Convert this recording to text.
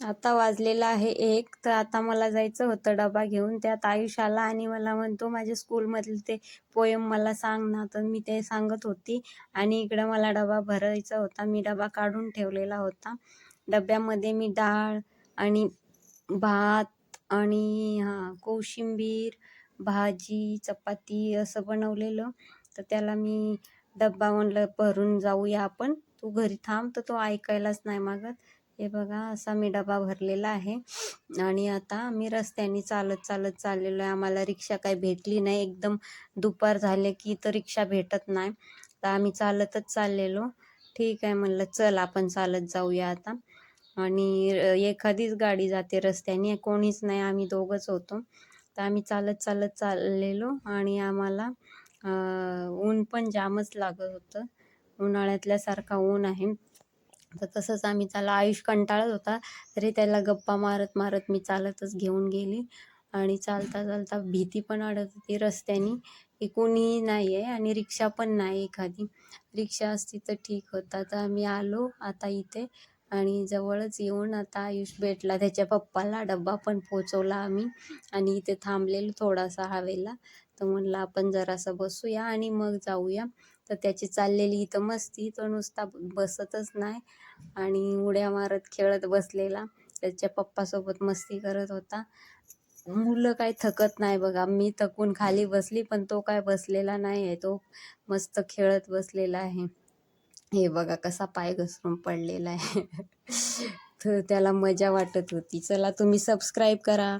आता वाजलेला आहे एक. तर आता मला जायचं होतं डबा घेऊन. त्यात आयुष आला आणि मला म्हणतो माझ्या स्कूलमधले ते पोयम मला सांग ना. तर मी ते सांगत होती. आणि इकडं मला डबा भरायचा होता. मी डबा काढून ठेवलेला होता. डब्यामध्ये मी डाळ आणि भात आणि हां कोशिंबीर भाजी चपाती असं बनवलेलं. तर त्याला मी डब्बा म्हणलं भरून जाऊया आपण. तू घरी थांब. तर तो ऐकायलाच नाही मागत. हे बघा असा मी डबा भरलेला आहे. आणि आता मी रस्त्याने चालत चालत चाललेलो आहे. आम्हाला रिक्षा काही भेटली नाही. एकदम दुपार झाले की तर रिक्षा भेटत नाही. तर आम्ही चालतच चाललेलो. ठीक आहे म्हणलं चल आपण चालत जाऊया आता. आणि एखादीच गाडी जाते रस्त्याने कोणीच नाही आम्ही दोघंच होतो. तर आम्ही चालत चालत चाललेलो आणि आम्हाला ऊन पण जामच लागत होतं. उन्हाळ्यातल्यासारखा ऊन आहे. तर तसंच आम्ही चाला आयुष कंटाळत होता तरी त्याला गप्पा मारत मारत मी चालतच घेऊन गेली. आणि चालता चालता भीती पण वाटत होती रस्त्याने की कोणीही नाही आहे आणि रिक्षा पण नाही एखादी. रिक्षा असती तर ठीक होता. तर आम्ही आलो आता इथे. आणि जवळच येऊन आता आयुष भेटला. त्याच्या पप्पाला डब्बा पण पोचवला आम्ही आणि इथे थांबलेलो थोडासा हवेला. तर म्हणलं आपण जरासं बसूया आणि मग जाऊया. तर त्याची चाललेली इथं मस्ती तो नुसता बसतच नाही आणि उड्या मारत खेळत बसलेला. त्याच्या पप्पासोबत मस्ती करत होता. मुलं काय थकत नाही बघा. मी थकून खाली बसली पण तो काय बसलेला नाही आहे तो मस्त खेळत बसलेला आहे. हे बघा कसा पाय घसरून पडलेला आहे. तर त्याला मजा वाटत होती. चला तुम्ही सबस्क्राईब करा.